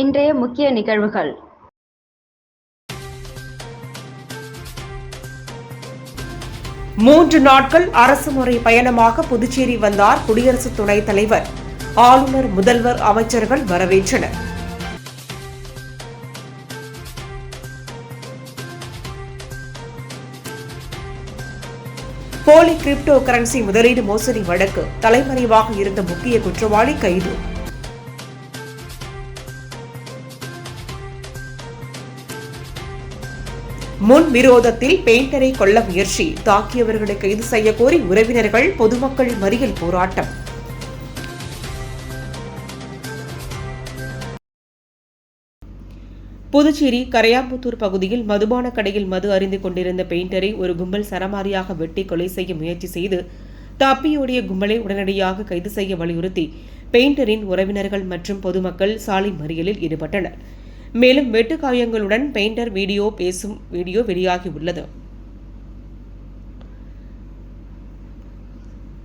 இன்றைய முக்கிய நிகழ்வுகள். மூன்று நாட்கள் அரசு முறை பயணமாக புதுச்சேரி வந்தார் குடியரசு துணைத் தலைவர். ஆளுநர் முதல்வர் அமைச்சர்கள் வரவேற்றனர். போலி கிரிப்டோ கரன்சி முதலீடு மோசடி வழக்கு. தலைமறைவாக இருந்த முக்கிய குற்றவாளி கைது. முன் விரோதத்தில் பெயிண்டரை கொல்ல முயற்சி. தாக்கியவர்களை கைது செய்ய கோரி உறவினர்கள் பொதுமக்கள் மறியல் போராட்டம். புதுச்சேரி கரையாம்புத்தூர் பகுதியில் மதுபான கடையில் மது அறிந்து கொண்டிருந்த பெயிண்டரை ஒரு கும்பல் சரமாரியாக வெட்டி கொலை செய்ய முயற்சி செய்து தப்பியோடிய கும்பலை உடனடியாக கைது செய்ய வலியுறுத்தி பெயிண்டரின் உறவினர்கள் மற்றும் பொதுமக்கள் சாலை மறியலில் ஈடுபட்டனர். மேலும் வெட்டு காயங்களுடன் பெயிண்டர் வீடியோ பேசும் வீடியோ வெளியாகியுள்ளது.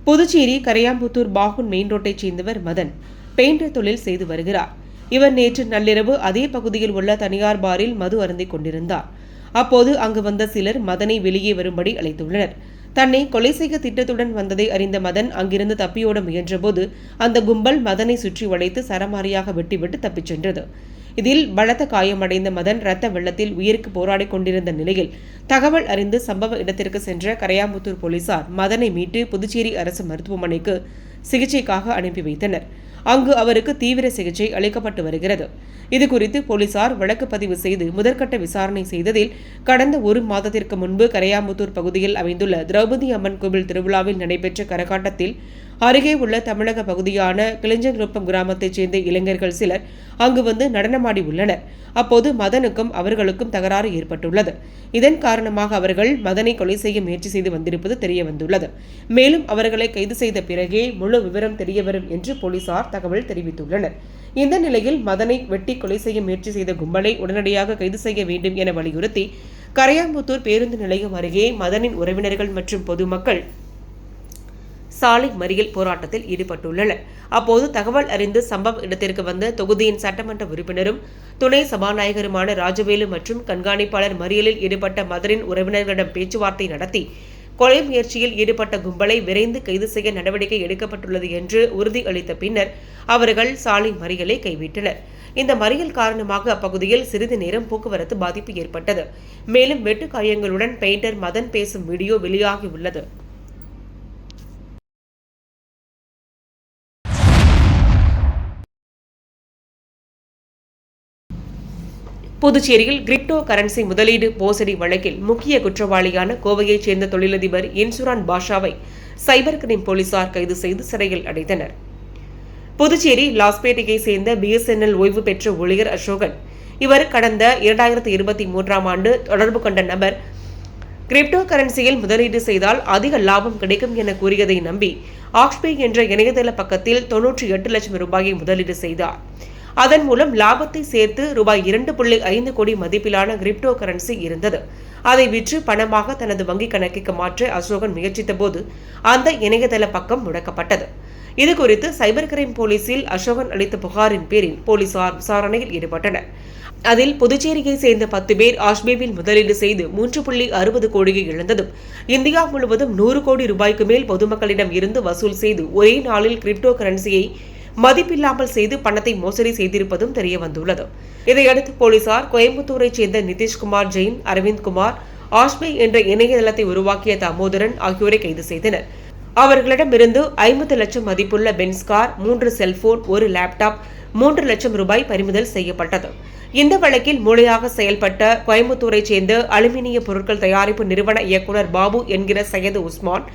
புதுச்சேரி கரையாம்புத்தூர் பாகுன் மெயின் ரோட்டைச் சேர்ந்தவர் மதன். பெயிண்டர் தொழில் செய்து வருகிறார். இவர் நேற்று நள்ளிரவு அதே பகுதியில் உள்ள தனியார் பாரில் மது அருந்திக் கொண்டிருந்தார். அப்போது அங்கு வந்த சிலர் மதனை வெளியே வரும்படி அழைத்துள்ளனர். தன்னை கொலை செய்ய திட்டத்துடன் வந்ததை அறிந்த மதன் அங்கிருந்து தப்பியோட முயன்றபோது அந்த கும்பல் மதனை சுற்றி வளைத்து சரமாரியாக வெட்டிவிட்டு தப்பிச் சென்றது. இதில் பலத்த காயமடைந்த மதன் ரத்த வெள்ளத்தில் உயிருக்கு போராடிக் கொண்டிருந்த நிலையில் தகவல் அறிந்து சம்பவ இடத்திற்கு சென்ற கரையாம்புத்தூர் போலீசார் மதனை மீட்டு புதுச்சேரி அரசு மருத்துவமனைக்கு சிகிச்சைக்காக அனுப்பி வைத்தனர். அங்கு அவருக்கு தீவிர சிகிச்சை அளிக்கப்பட்டு வருகிறது. இதுகுறித்து போலீசார் வழக்கு பதிவு செய்து முதற்கட்ட விசாரணை செய்ததில் கடந்த ஒரு மாதத்திற்கு முன்பு கரையாம்புத்தூர் பகுதியில் அமைந்துள்ள திரௌபதி அம்மன் கோவில் திருவிழாவில் நடைபெற்ற கரகாட்டத்தில் அருகே உள்ள தமிழக பகுதியான கிளிஞ்சங்குப்பம் கிராமத்தைச் சேர்ந்த இளைஞர்கள் சிலர் அங்கு வந்து நடனமாடி உள்ளனர். அப்போது மதனுக்கும் அவர்களுக்கும் தகராறு ஏற்பட்டுள்ளது. இதன் காரணமாக அவர்கள் மதனை கொலை செய்ய முயற்சி செய்து வந்திருப்பது தெரிய வந்துள்ளது மேலும் அவர்களை கைது செய்த பிறகே முழு விவரம் தெரியவரும் என்று போலீசார் தகவல் தெரிவித்துள்ளனர். இந்த நிலையில் மதனை வெட்டி கொலை செய்ய முயற்சி செய்த கும்பலை உடனடியாக கைது செய்ய வேண்டும் என வலியுறுத்தி கரையாம்புத்தூர் பேருந்து நிலையம் அருகே மதனின் உறவினர்கள் மற்றும் பொதுமக்கள் சாலை மறியல் போராட்டத்தில் ஈடுபட்டுள்ளனர். அப்போது தகவல் அறிந்து சம்பவ இடத்திற்கு வந்த தொகுதியின் சட்டமன்ற உறுப்பினரும் துணை சபாநாயகருமான ராஜவேலு மற்றும் கண்காணிப்பாளர் மறியலில் ஈடுபட்ட மதரின் உறவினர்களிடம் பேச்சுவார்த்தை நடத்தி கொலை முயற்சியில் ஈடுபட்ட கும்பலை விரைந்து கைது செய்ய நடவடிக்கை எடுக்கப்பட்டுள்ளது என்று உறுதி அளித்த பின்னர் அவர்கள் சாலை மறியலை கைவிட்டனர். இந்த மறியல் காரணமாக அப்பகுதியில் சிறிது நேரம் போக்குவரத்து பாதிப்பு ஏற்பட்டது. மேலும் வெட்டு காயங்களுடன் பெயிண்டர் மதன் பேசும் வீடியோ வெளியாகியுள்ளது. புதுச்சேரியில் கிரிப்டோ கரன்சி முதலீடு மோசடி வழக்கில் முக்கிய குற்றவாளியான கோவையைச் சேர்ந்த தொழிலதிபர் இன்சுரான் பாஷாவை சைபர் கிரைம் போலீசார் கைது செய்து சிறையில் அடைத்தனர். புதுச்சேரி லாஸ்பேட்டையை சேர்ந்த பிஎஸ்என்எல் ஓய்வு பெற்ற ஊழியர் அசோகன் இவர் கடந்த இரண்டாயிரத்தி இருபத்தி மூன்றாம் ஆண்டு தொடர்பு கொண்ட நபர். கிரிப்டோ கரன்சியில் முதலீடு செய்தால் அதிக லாபம் கிடைக்கும் என கூறியதை நம்பி ஆக்ஸ்பே என்ற இணையதள பக்கத்தில் தொன்னூற்றி எட்டு லட்சம் ரூபாயை முதலீடு செய்தார். அதன் மூலம் லாபத்தை சேர்த்து ரூபாய் இரண்டு புள்ளி ஐந்து கோடி மதிப்பிலான கிரிப்டோ கரன்சி இருந்தது. அதை விற்று பணமாக தனது வங்கிக் கணக்கிற்கு மாற்ற அசோகன் முயற்சித்த போது அந்த இணையதள பக்கம் முடக்கப்பட்டது. இது குறித்து சைபர் கிரைம் போலீசில் அசோகன் அளித்த புகாரின் பேரில் போலீசார் விசாரணையில் ஈடுபட்டனர். அதில் புதுச்சேரியை சேர்ந்த பத்து பேர் ஆஷ்பேவில் முதலீடு செய்து மூன்று புள்ளி அறுபது கோடியை இழந்ததும் இந்தியா முழுவதும் நூறு கோடி ரூபாய்க்கு மேல் பொதுமக்களிடம் இருந்து வசூல் செய்து ஒரே நாளில் கிரிப்டோ கரன்சியை மதிப்பில்லாமல் செய்து பணத்தை மோசடி செய்திருப்பதும் தெரிய வந்துள்ளது. இதையடுத்து போலீசார் கோயம்புத்தூரைச் சேர்ந்த நிதிஷ்குமார் ஜெயின் அரவிந்த்குமார் ஆஷ்மை என்ற இணையதளத்தை உருவாக்கிய தாமோதரன் ஆகியோரை கைது செய்தனர். அவர்களிடமிருந்து ஐம்பது லட்சம் மதிப்புள்ள பென்ஸ்கார் மூன்று செல்போன் ஒரு லேப்டாப் மூன்று லட்சம் ரூபாய் பறிமுதல் செய்யப்பட்டது. இந்த வழக்கில் மூளையாக செயல்பட்ட கோயம்புத்தூரைச் சேர்ந்த அலுமினிய பொருட்கள் தயாரிப்பு நிறுவன இயக்குநர் பாபு என்கிற சையது உஸ்மான்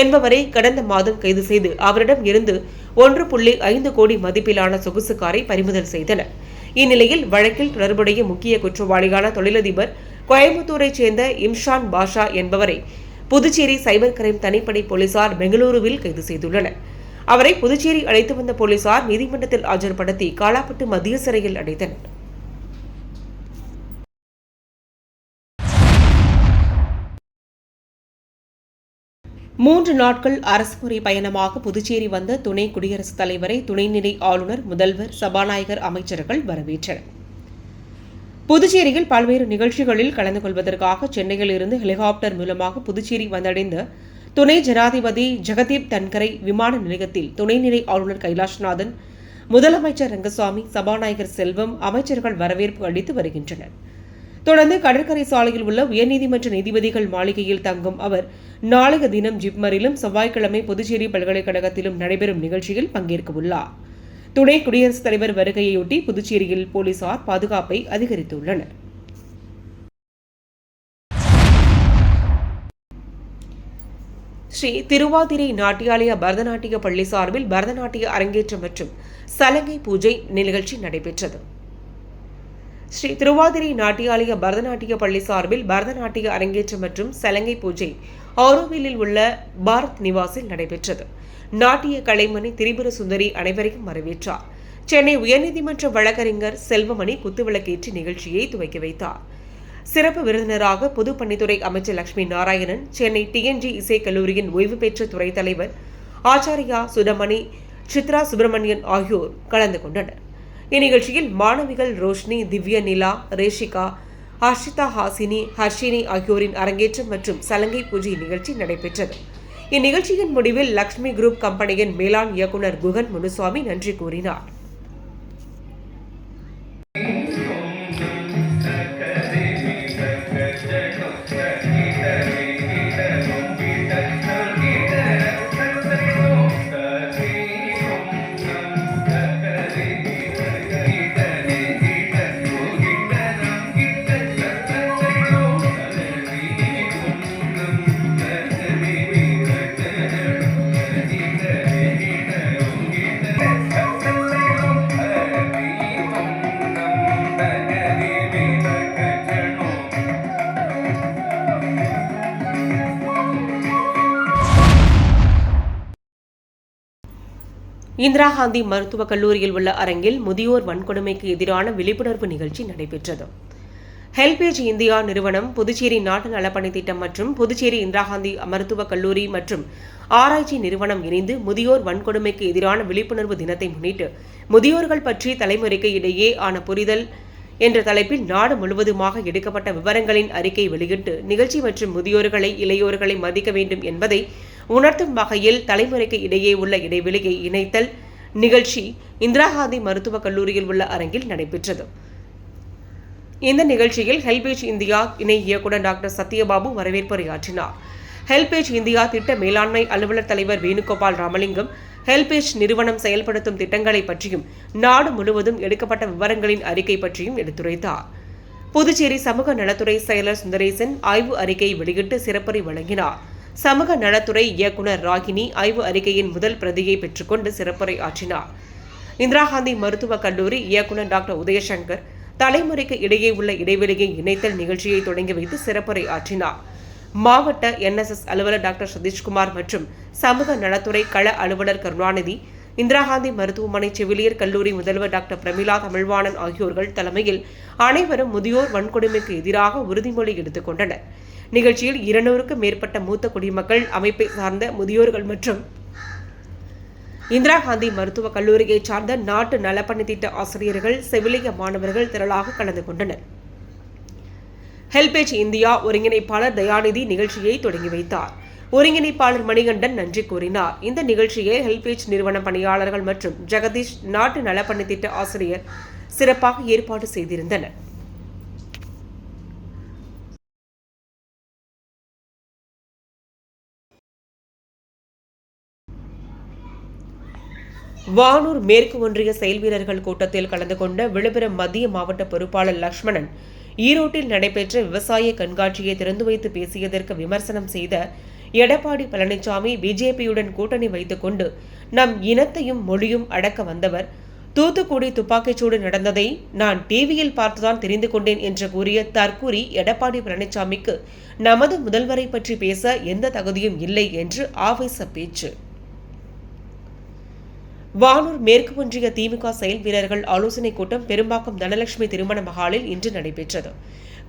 என்பவரை கடந்த மாதம் கைது செய்து அவரிடம் இருந்து ஒன்று புள்ளி ஐந்து கோடி மதிப்பிலான சொகுசு காரை பறிமுதல் செய்தனர். இந்நிலையில் வழக்கில் தொடர்புடைய முக்கிய குற்றவாளியான தொழிலதிபர் கோயம்புத்தூரைச் சேர்ந்த இம்ஷான் பாஷா என்பவரை புதுச்சேரி சைபர் கிரைம் தனிப்படை போலீசார் பெங்களூருவில் கைது செய்துள்ளனர். அவரை புதுச்சேரி அழைத்து வந்த போலீசார் நீதிமன்றத்தில் ஆஜர்படுத்தி காலாப்பட்டு மத்திய சிறையில் அடைத்தனர். மூன்று நாட்கள் அரசுமுறை பயணமாக புதுச்சேரி வந்த துணை குடியரசுத் தலைவரை துணைநிலை ஆளுநர் முதல்வர் சபாநாயகர் அமைச்சர்கள் வரவேற்றனர். புதுச்சேரியில் பல்வேறு நிகழ்ச்சிகளில் கலந்து கொள்வதற்காக சென்னையில் இருந்து ஹெலிகாப்டர் மூலமாக புதுச்சேரி வந்தடைந்த துணை ஜனாதிபதி ஜெகதீப் தன்கரை விமான நிலையத்தில் துணைநிலை ஆளுநர் கைலாஷ்நாதன் முதலமைச்சர் ரங்கசாமி சபாநாயகர் செல்வம் அமைச்சர்கள் வரவேற்பு அளித்து வருகின்றனர். தொடர்ந்து கடற்கரை சாலையில் உள்ள உயர்நீதிமன்ற நீதிபதிகள் மாளிகையில் தங்கும் அவர் நாளைய தினம் ஜிப்மரிலும் செவ்வாய்க்கிழமை புதுச்சேரி பல்கலைக்கழகத்திலும் நடைபெறும் நிகழ்ச்சியில் பங்கேற்க உள்ளார். துணை குடியரசுத் தலைவர் வருகையொட்டி புதுச்சேரியில் போலீசார் பாதுகாப்பை அதிகரித்துள்ளனர். ஸ்ரீ திருவாதிரை நாட்டியாலய பரதநாட்டிய பள்ளி சார்பில் பரதநாட்டிய அரங்கேற்றம் மற்றும் சலங்கை பூஜை நிகழ்ச்சி நடைபெற்றது. ஸ்ரீ திருவாதிரை நாட்டியாலய பரதநாட்டிய பள்ளி சார்பில் பரதநாட்டிய அரங்கேற்றம் மற்றும் சலங்கை பூஜை ஆரோவிலில் உள்ள பாரத் நிவாசில் நடைபெற்றது. நாட்டிய கலைமணி திரிபுர சுந்தரி அனைவரையும் வரவேற்றார். சென்னை உயர்நீதிமன்ற வழக்கறிஞர் செல்வமணி குத்துவிளக்கேற்றி நிகழ்ச்சியை துவக்கி வைத்தார். சிறப்பு விருந்தினராக பொதுப்பணித்துறை அமைச்சர் லட்சுமி நாராயணன் சென்னை டிஎன்ஜி இசைக்கல்லூரியின் ஓய்வு பெற்ற துறை தலைவர் ஆச்சாரியா சுடமணி சித்ரா சுப்பிரமணியன் ஆகியோர் கலந்து கொண்டனர். இந்நிகழ்ச்சியில் மாணவிகள் ரோஷினி திவ்ய நிலா ரேஷிகா ஹர்ஷிதா ஹாசினி ஹர்ஷினி ஆகியோரின் அரங்கேற்றம் மற்றும் சலங்கை பூஜை நிகழ்ச்சி நடைபெற்றது. இந்நிகழ்ச்சியின் முடிவில் லக்ஷ்மி குரூப் கம்பெனியின் மேலாண் இயக்குநர் குகன் முனுசாமி நன்றி கூறினார். இந்திரா காந்தி மருத்துவக் கல்லூரியில் உள்ள அரங்கில் முதியோர் வன்கொடுமைக்கு எதிரான விழிப்புணர்வு நிகழ்ச்சி நடைபெற்றது. ஹெல்பேஜ் இந்தியா நிறுவனம் புதுச்சேரி நாட்டு நலப்பணி திட்டம் மற்றும் புதுச்சேரி இந்திரா காந்தி மருத்துவக் கல்லூரி மற்றும் ஆராய்ச்சி நிறுவனம் இணைந்து முதியோர் வன்கொடுமைக்கு எதிரான விழிப்புணர்வு தினத்தை முன்னிட்டு முதியோர்கள் பற்றி தலைமுறைக்கு இடையே ஆன புரிதல் என்ற தலைப்பில் நாடு முழுவதுமாக எடுக்கப்பட்ட விவரங்களின் அறிக்கை வெளியிட்டு நிகழ்ச்சி மற்றும் முதியோர்களை இளையோர்களை மதிக்க வேண்டும் என்பதை உணர்த்தும் வகையில் தலைமுறைக்கு இடையே உள்ள இடைவெளியை இணைத்தல் நிகழ்ச்சி இந்திரா காந்தி மருத்துவக் கல்லூரியில் உள்ள அரங்கில் நடைபெற்றது. இந்த நிகழ்ச்சியில் ஹெல்பேஜ் இந்தியா இணை இயக்குநர் டாக்டர் சத்யபாபு வரவேற்புரையாற்றினார். ஹெல்பேஜ் இந்தியா திட்ட மேலாண்மை அலுவலர் தலைவர் வேணுகோபால் ராமலிங்கம் ஹெல்பேஜ் நிறுவனம் செயல்படுத்தும் திட்டங்களை பற்றியும் நாடு முழுவதும் எடுக்கப்பட்ட விவரங்களின் அறிக்கை பற்றியும் எடுத்துரைத்தார். புதுச்சேரி சமூக நலத்துறை செயலர் சுந்தரேசன் ஆய்வு அறிக்கையை வெளியிட்டு சிறப்புரை வழங்கினார். சமூக நலத்துறை இயக்குநர் ராகினி ஆய்வு அறிக்கையின் முதல் பிரதியை பெற்றுக்கொண்டு சிறப்புரை ஆற்றினார் இந்திரா காந்தி மருத்துவக் கல்லூரி இயக்குநர் டாக்டர் உதயசங்கர் தலைமுறைக்கு இடையே உள்ள இடைவெளியை இணைத்தல் நிகழ்ச்சியை தொடங்கி வைத்து சிறப்புரை ஆற்றினார் மாவட்ட என்எஸ்எஸ் அலுவலர் டாக்டர் சதீஷ்குமார் மற்றும் சமூக நலத்துறை கள அலுவலர் கருணாநிதி இந்திரா காந்தி மருத்துவமனை செவிலியர் கல்லூரி முதல்வர் டாக்டர் பிரமிளா தமிழ்வாணன் ஆகியோர்கள் தலைமையில் அனைவரும் முதியோர் வன்கொடுமைக்கு எதிராக உறுதிமொழி எடுத்துக் கொண்டனர். நிகழ்ச்சியில் இருநூறுக்கும் மேற்பட்ட மூத்த குடிமக்கள் அமைப்பை சார்ந்த முதியோர்கள் மற்றும் இந்திரா காந்தி மருத்துவக் கல்லூரியை சார்ந்த நாட்டு நலப்பணி திட்ட ஆசிரியர்கள் செவிலிய மாணவர்கள் திரளாக கலந்து கொண்டனர். ஹெல்பேஜ் இந்தியா ஒருங்கிணைப்பாளர் தயாநிதி நிகழ்ச்சியை தொடங்கி வைத்தார். ஒருங்கிணைப்பாளர் மணிகண்டன் நன்றி கூறினார். இந்த நிகழ்ச்சியை ஹெல்பேஜ் நிறுவன பணியாளர்கள் மற்றும் ஜெகதீஷ் நாட்டு நலப்பணி திட்ட ஆசிரியர் சிறப்பாக ஏற்பாடு செய்திருந்தனர். வானூர் மேற்கு ஒன்றிய செயல் வீரர்கள் கூட்டத்தில் கலந்து கொண்ட விழுப்புரம் மத்திய மாவட்ட பொறுப்பாளர் லக்ஷ்மணன் ஈரோட்டில் நடைபெற்ற விவசாய கண்காட்சியை திறந்து வைத்து பேசியதற்கு விமர்சனம் செய்த எடப்பாடி பழனிசாமி பிஜேபியுடன் கூட்டணி வைத்துக்கொண்டு நம் இனத்தையும் மொழியும் அடக்க வந்தவர். தூத்துக்குடி துப்பாக்கிச்சூடு நடந்ததை நான் டிவியில் பார்த்துதான் தெரிந்து கொண்டேன் என்று கூறிய தற்கூறி எடப்பாடி பழனிசாமிக்கு நமது முதல்வரை பற்றி பேச எந்த தகுதியும் இல்லை என்று ஆவேச பேச்சு. வானூர் மேற்கு ஒன்றிய திமுக செயல் வீரர்கள் ஆலோசனைக் கூட்டம் பெரும்பாக்கம் தனலட்சுமி திருமண மகாலில் இன்று நடைபெற்றது.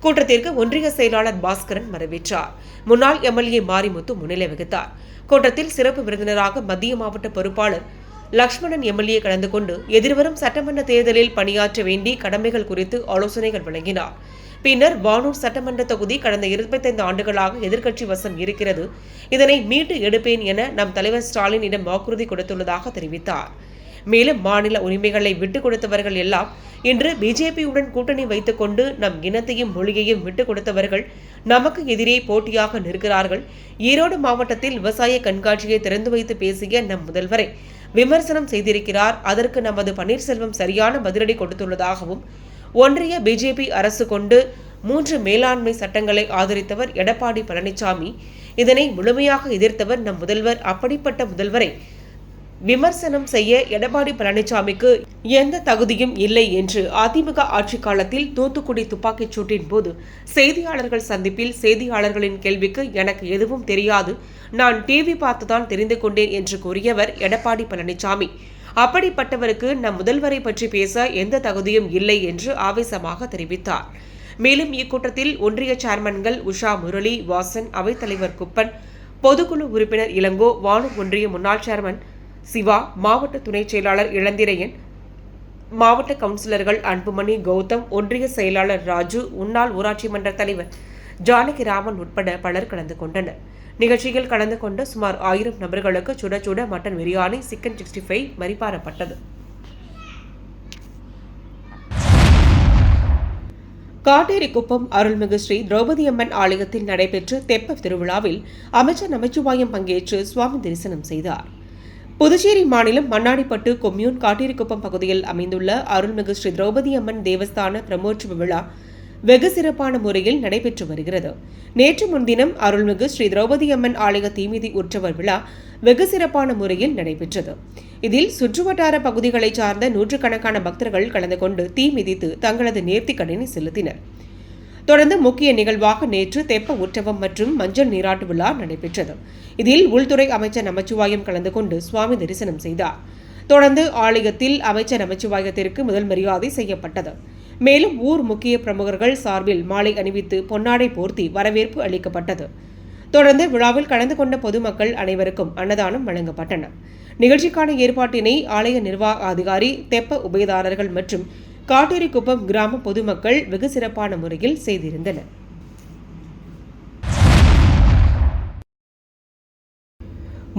கூட்டத்திற்கு ஒன்றிய செயலாளர் பாஸ்கரன் வரவேற்றார். முன்னாள் எம்எல்ஏ மாரிமுத்து முன்னிலை வகித்தார். கூட்டத்தில் சிறப்பு விருந்தினராக மத்திய மாவட்ட பொறுப்பாளர் லக்ஷ்மணன் எம்எல்ஏ கலந்து கொண்டு எதிர்வரும் சட்டமன்ற தேர்தலில் பணியாற்ற வேண்டி கடமைகள் குறித்து ஆலோசனைகள் வழங்கினார். பின்னர் வானூர் சட்டமன்ற தொகுதி கடந்த இருபத்தைந்து ஆண்டுகளாக எதிர்க்கட்சி வசம் இருக்கிறது. இதனை மீட்டு எடுப்பேன் என நம் தலைவர் ஸ்டாலினிடம் வாக்குறுதி கொடுத்துள்ளதாக தெரிவித்தார். மேலும் மாநில உரிமைகளை விட்டுக் கொடுத்தவர்கள் எல்லாம் இன்று பிஜேபியுடன் கூட்டணி வைத்துக்கொண்டு நம் இனத்தையும் மொழியையும் விட்டுக் கொடுத்தவர்கள் நமக்கு எதிரே போட்டியாக நிற்கிறார்கள். ஈரோடு மாவட்டத்தில் விவசாய கண்காட்சியை திறந்து வைத்து பேசிய நம் முதல்வரை விமர்சனம் செய்திருக்கிறார். அதற்கு நமது பன்னீர்செல்வம் சரியான பதிலடி கொடுத்துள்ளதாகவும் ஒன்றிய பிஜேபி அரசு கொண்டு மூன்று மேலாண்மை சட்டங்களை ஆதரித்தவர் எடப்பாடி பழனிசாமி. இதனை முழுமையாக எதிர்த்தவர் நம் முதல்வர். அப்படிப்பட்ட முதல்வரை விமர்சனம் செய்ய எடப்பாடி பழனிசாமிக்கு எந்த தகுதியும் இல்லை என்று அதிமுக ஆட்சி காலத்தில் தூத்துக்குடி துப்பாக்கிச் சூட்டின் போது செய்தியாளர்கள் சந்திப்பில் செய்தியாளர்களின் கேள்விக்கு எனக்கு எதுவும் தெரியாது. நான் டிவி பார்த்துதான் தெரிந்து கொண்டேன் என்று கூறியவர் எடப்பாடி பழனிசாமி. அப்படிப்பட்டவருக்கு நம் முதல்வரை பற்றி பேச எந்த தகுதியும் இல்லை என்று ஆவேசமாக தெரிவித்தார். மேலும் இக்கூட்டத்தில் ஒன்றிய சேர்மன்கள் உஷா முரளி வாசன் அவைத்தலைவர் குப்பன் பொதுக்குழு உறுப்பினர் இளங்கோ வானூர் ஒன்றிய முன்னாள் சேர்மன் சிவா மாவட்ட துணைச் செயலாளர் இளந்திரையன் மாவட்ட கவுன்சிலர்கள் அன்புமணி கௌதம் ஒன்றிய செயலாளர் ராஜு முன்னாள் ஊராட்சி மன்ற தலைவர் ஜானகிராமன் உட்பட பலர் கலந்து கொண்டனர். நிகழ்ச்சியில் கலந்து கொண்ட சுமார் ஆயிரம் நபர்களுக்கு சுட சுட mutton biryani chicken sixty five மறிப்பாரப்பட்டது. Katterikuppam அருள்மிகு ஸ்ரீ திரௌபதி அம்மன் ஆலயத்தில் நடைபெற்ற தெப்ப திருவிழாவில் அமைச்சர் நமச்சிவாயம் பங்கேற்று சுவாமி தரிசனம் செய்தார். புதுச்சேரி மாநிலம் மண்ணாடிப்பட்டு கொம்யூன் காட்டேரிக்குப்பம் பகுதியில் அமைந்துள்ள அருள்மிகு ஸ்ரீ திரௌபதி அம்மன் தேவஸ்தான பிரமோற்சவ விழா வெகு சிறப்பான முறையில் நடைபெற்று வருகிறது. நேற்று முன்தினம் அருள்மிகு ஸ்ரீ திரௌபதி அம்மன் ஆலய தீமிதி உற்சவர் விழா வெகு சிறப்பான முறையில் நடைபெற்றது. இதில் சுற்றுவட்டார பகுதிகளைச் சார்ந்த நூற்றுக்கணக்கான பக்தர்கள் கலந்து கொண்டு தீ மிதித்து தங்களது நேர்த்திக்கடனை செலுத்தினர். தொடர்ந்து முக்கிய நிகழ்வாக நேற்று தெப்ப உற்சவம் மற்றும் மஞ்சள் நீராட்டு விழா நடைபெற்றது. இதில் உள்துறை அமைச்சர் நமச்சிவாயம் கலந்து கொண்டு சுவாமி தரிசனம் செய்தார். தொடர்ந்து ஆலயத்தில் அமைச்சர் நமச்சிவாயத்திற்கு முதல் மரியாதை செய்யப்பட்டது. மேலும் ஊர் முக்கிய பிரமுகர்கள் சார்பில் மாலை அணிவித்து பொன்னாடை போர்த்தி வரவேற்பு அளிக்கப்பட்டது. தொடர்ந்து விழாவில் கலந்து கொண்ட பொதுமக்கள் அனைவருக்கும் அன்னதானம் வழங்கப்பட்டன. நிகழ்ச்சிக்கான ஏற்பாட்டினை ஆலய நிர்வாக அதிகாரி தெப்ப உபயதாரர்கள் மற்றும் காட்டேரிக்குப்பம் கிராம பொதுமக்கள் வெகு சிறப்பான முறையில் செய்திருந்தனர்.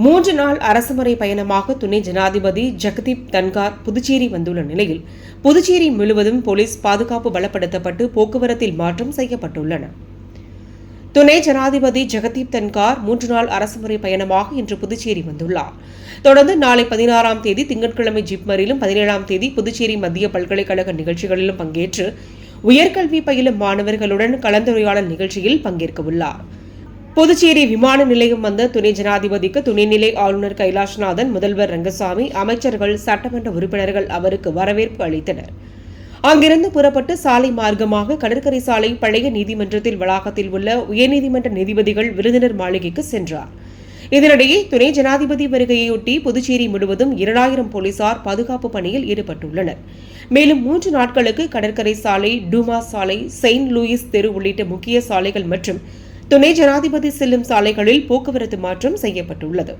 மூன்று நாள் அரசுமுறை பயணமாக துணை ஜனாதிபதி ஜெகதீப் தன்கார் புதுச்சேரி வந்துள்ள நிலையில் புதுச்சேரி முழுவதும் போலீஸ் பாதுகாப்பு பலப்படுத்தப்பட்டு போக்குவரத்தில் மாற்றம் செய்யப்பட்டுள்ளன. துணை ஜனாதிபதி ஜெகதீப் தன்கார் மூன்று நாள் அரசுமுறை பயணமாக இன்று புதுச்சேரி வந்துள்ளார். தொடர்ந்து நாளை பதினாறாம் தேதி திங்கட்கிழமை ஜிப்மரிலும் பதினேழாம் தேதி புதுச்சேரி மத்திய பல்கலைக்கழக நிகழ்ச்சிகளிலும் பங்கேற்று உயர்கல்வி பயிலும் மாணவர்களுடன் கலந்துரையாடல் நிகழ்ச்சியில் பங்கேற்கவுள்ளார். உள்ளார் புதுச்சேரி விமான நிலையம் வந்த துணை ஜனாதிபதிக்கு துணைநிலை ஆளுநர் கைலாஷ்நாதன் முதல்வர் ரங்கசாமி அமைச்சர்கள் சட்டமன்ற உறுப்பினர்கள் அவருக்கு வரவேற்பு அளித்தனர். அங்கிருந்து புறப்பட்டு சாலை மார்க்கமாக கடற்கரை சாலை பழைய நீதிமன்றத்தில் வளாகத்தில் உள்ள உயர்நீதிமன்ற நீதிபதிகள் விருந்தினர் மாளிகைக்கு சென்றார். இதனிடையே துணை ஜனாதிபதி வருகையொட்டி புதுச்சேரி முழுவதும் இரண்டாயிரம் போலீசார் பாதுகாப்பு பணியில் ஈடுபட்டுள்ளனர். மேலும் மூன்று நாட்களுக்கு கடற்கரை சாலை டூமா சாலை செயின்ட் லூயிஸ் தெரு உள்ளிட்ட முக்கிய சாலைகள் மற்றும் துணை ஜனாதிபதி செல்லும் சாலைகளில் போக்குவரத்து மாற்றம் செய்யப்பட்டுள்ளது.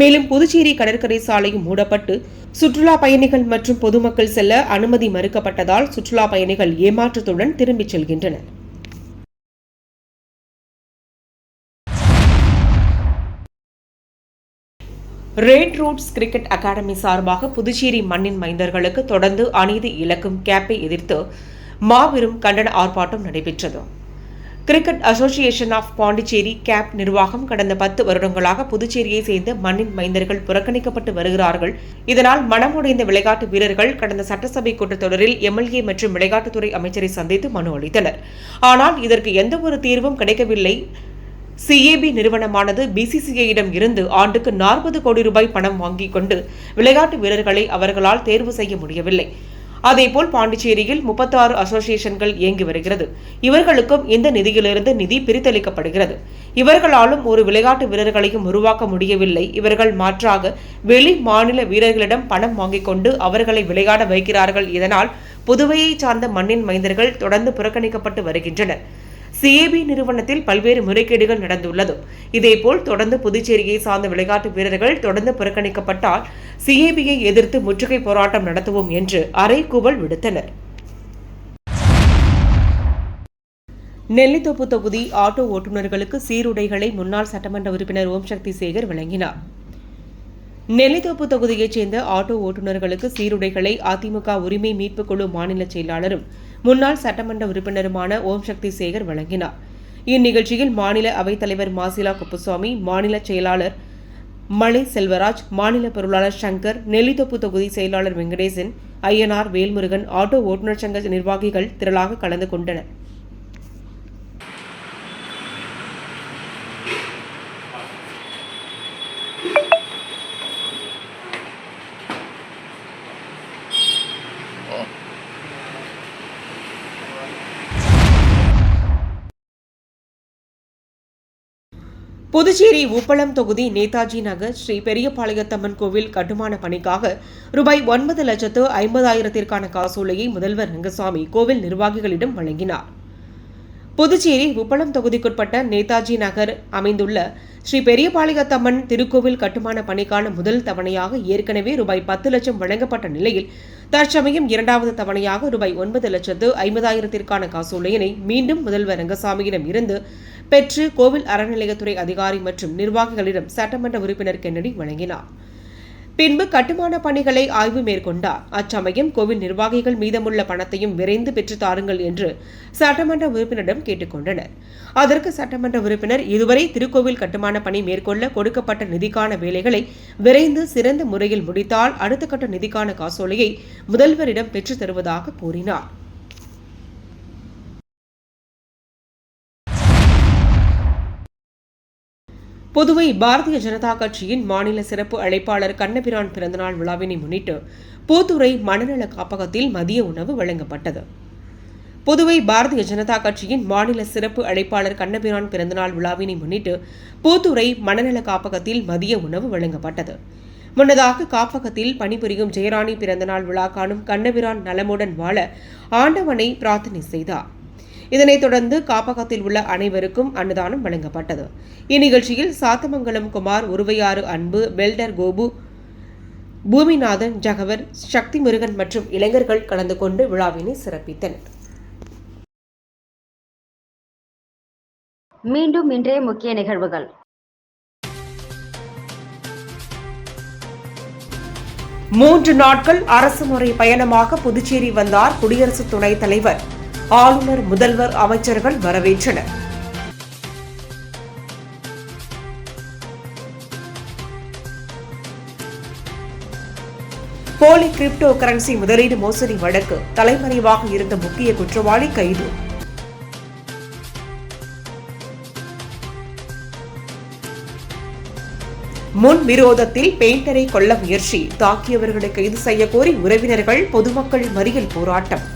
மேலும் புதுச்சேரி கடற்கரை சாலையும் மூடப்பட்டு சுற்றுலா பயணிகள் மற்றும் பொதுமக்கள் செல்ல அனுமதி மறுக்கப்பட்டதால் சுற்றுலா பயணிகள் ஏமாற்றத்துடன் திரும்பிச் செல்கின்றனர். ரெட் ரூட்ஸ் கிரிக்கெட் அகாடமி சார்பாக புதுச்சேரி மண்ணின் மைந்தர்களுக்கு தொடர்ந்து அநீதி இழக்கும் கேப்பை எதிர்த்து மாபெரும் கண்டன ஆர்ப்பாட்டம் நடைபெற்றது. Cricket association of Pondicherry CAP நிர்வாகம் கடந்த பத்து வருடங்களாக புதுச்சேரியை சேர்ந்த மண்ணின் மைந்தர்கள் புறக்கணிக்கப்பட்டு வருகிறார்கள். இதனால் மனமுடைந்த விளையாட்டு வீரர்கள் கடந்த சட்டசபை கூட்டத்தொடரில் எம்எல்ஏ மற்றும் விளையாட்டுத்துறை அமைச்சரை சந்தித்து மனு அளித்தனர். ஆனால் இதற்கு எந்த ஒரு தீர்வும் கிடைக்கவில்லை. சிஏபி நிறுவனமானது பிசிசிஐயிடம் இருந்து ஆண்டுக்கு நாற்பது கோடி ரூபாய் பணம் வாங்கிக் கொண்டு விளையாட்டு வீரர்களை அவர்களால் தேர்வு செய்ய முடியவில்லை. அதேபோல் பாண்டிச்சேரியில் முப்பத்தாறு அசோசியேஷன்கள் இயங்கி வருகிறது. இவர்களுக்கும் இந்த நிதியிலிருந்து நிதி பிரித்தளிக்கப்படுகிறது. இவர்களாலும் ஒரு விளையாட்டு வீரர்களையும் உருவாக்க முடியவில்லை. இவர்கள் மாற்றாக வெளி மாநில வீரர்களிடம் பணம் வாங்கிக் கொண்டு அவர்களை விளையாட வைக்கிறார்கள். இதனால் புதுவையை சார்ந்த மண்ணின் மைந்தர்கள் தொடர்ந்து புறக்கணிக்கப்பட்டு வருகின்றனர். சிஏபி நிறுவனத்தில் பல்வேறு முறைகேடுகள் நடந்துள்ளது. இதேபோல் தொடர்ந்து புதுச்சேரியை சார்ந்த விளையாட்டு வீரர்கள் தொடர்ந்து புறக்கணிக்கப்பட்டால் சிஏபியை எதிர்த்து முற்றுகை போராட்டம் நடத்துவோம் என்று அறைகூவல் விடுத்தனர். நெல்லித்தோப்பு தொகுதி ஆட்டோ ஓட்டுநர்களுக்கு சீருடைகளை முன்னாள் சட்டமன்ற உறுப்பினர் ஓம் சக்தி சேகர் வழங்கினார். நெல்லித்தோப்பு தொகுதியைச் சேர்ந்த ஆட்டோ ஓட்டுநர்களுக்கு சீருடைகளை அதிமுக உரிமை மீட்புக் குழு மாநில செயலாளரும் முன்னாள் சட்டமன்ற உறுப்பினருமான ஓம் சக்தி சேகர் வழங்கினார். இந்நிகழ்ச்சியில் மாநில அவைத்தலைவர் மாசிலா குப்புசாமி மாநில செயலாளர் மலை செல்வராஜ் மாநில பொருளாளர் சங்கர் நெல்லித்தொப்பு தொகுதி செயலாளர் வெங்கடேசன் ஐயனார் வேல்முருகன் ஆட்டோ ஓட்டுநர் சங்க நிர்வாகிகள் திரளாக கலந்து கொண்டனர். புதுச்சேரி உப்பளம் தொகுதி நேதாஜி நகர் ஸ்ரீ பெரியபாளையத்தம்மன் கோவில் கட்டுமான பணிக்காக ரூபாய் ஒன்பது லட்சத்து ஐம்பதாயிரத்திற்கான காசோலையை முதல்வர் ரங்கசாமி கோவில் நிர்வாகிகளிடம் வழங்கினார். புதுச்சேரி உப்பளம் தொகுதிக்குட்பட்ட நேதாஜி நகர் அமைந்துள்ள ஸ்ரீ பெரியபாளையத்தம்மன் திருக்கோவில் கட்டுமான பணிக்கான முதல் தவணையாக ஏற்கனவே ரூபாய் பத்து லட்சம் வழங்கப்பட்ட நிலையில் தற்சமயம் இரண்டாவது தவணையாக ரூபாய் ஒன்பது லட்சத்து ஐம்பதாயிரத்திற்கான காசோலையினை மீண்டும் முதல்வர் ரங்கசாமியிடம் இருந்து பெற்று கோவில் அறநிலையத்துறை அதிகாரி மற்றும் நிர்வாகிகளிடம் சட்டமன்ற உறுப்பினர் கென்னடி வழங்கினார். பின்பு கட்டுமான பணிகளை ஆய்வு மேற்கொண்டார். அச்சமயம் கோவில் நிர்வாகிகள் மீதமுள்ள பணத்தையும் விரைந்து பெற்று தாருங்கள் என்று சட்டமன்ற உறுப்பினரிடம் கேட்டுக்கொண்டனர் அதற்கு சட்டமன்ற உறுப்பினர் இதுவரை திருக்கோவில் கட்டுமான பணி மேற்கொள்ள கொடுக்கப்பட்ட நிதிக்கான வேலைகளை விரைந்து சிறந்த முறையில் முடித்தால் அடுத்த கட்ட நிதிக்கான காசோலையை முதல்வரிடம் பெற்றுத் தருவதாக கூறினார். புதுவை பாரதிய ஜனதா கட்சியின் மாநில சிறப்பு அழைப்பாளர் கண்ணபிரான் பிறந்தநாள் விழாவினை முன்னிட்டு போத்துறை மனநல காப்பகத்தில் மதிய உணவு வழங்கப்பட்டது. புதுவை பாரதிய ஜனதா கட்சியின் மாநில சிறப்பு அழைப்பாளர் கண்ணபிரான் பிறந்தநாள் விழாவினை முன்னிட்டு போத்துறை மனநல காப்பகத்தில் மதிய உணவு வழங்கப்பட்டது. முன்னதாக காப்பகத்தில் பணிபுரியும் ஜெயராணி பிறந்தநாள் விழா காணும் கண்ணபிரான் நலமுடன் வாழ ஆண்டவனை பிரார்த்தனை செய்தார். இதனைத் தொடர்ந்து காப்பகத்தில் உள்ள அனைவருக்கும் அன்னதானம் வழங்கப்பட்டது. இந்நிகழ்ச்சியில் சாத்தமங்கலம் குமார் உருவையாறு அன்பு பெல்டர் கோபு பூமிநாதன் ஜகவர் சக்தி முருகன் மற்றும் இளைஞர்கள் கலந்து கொண்டு விழாவினை சிறப்பித்தனர். மீண்டும் இன்றைய முக்கிய நிகழ்வுகள். மூன்று நாட்கள் அரசுமுறை பயணமாக புதுச்சேரி வந்தார் குடியரசு துணைத் தலைவர். ஆளுநர் முதல்வர் அமைச்சர்கள் வரவேற்றனர். போலி கிரிப்டோ கரன்சி முதலீடு மோசடி வழக்கு தலைமறைவாக இருந்த முக்கிய குற்றவாளி கைது. முன் விரோதத்தில் பெயிண்டரை கொல்ல முயற்சி தாக்கியவர்களை கைது செய்ய கோரி உறவினர்கள் பொதுமக்கள் மறியல் போராட்டம்.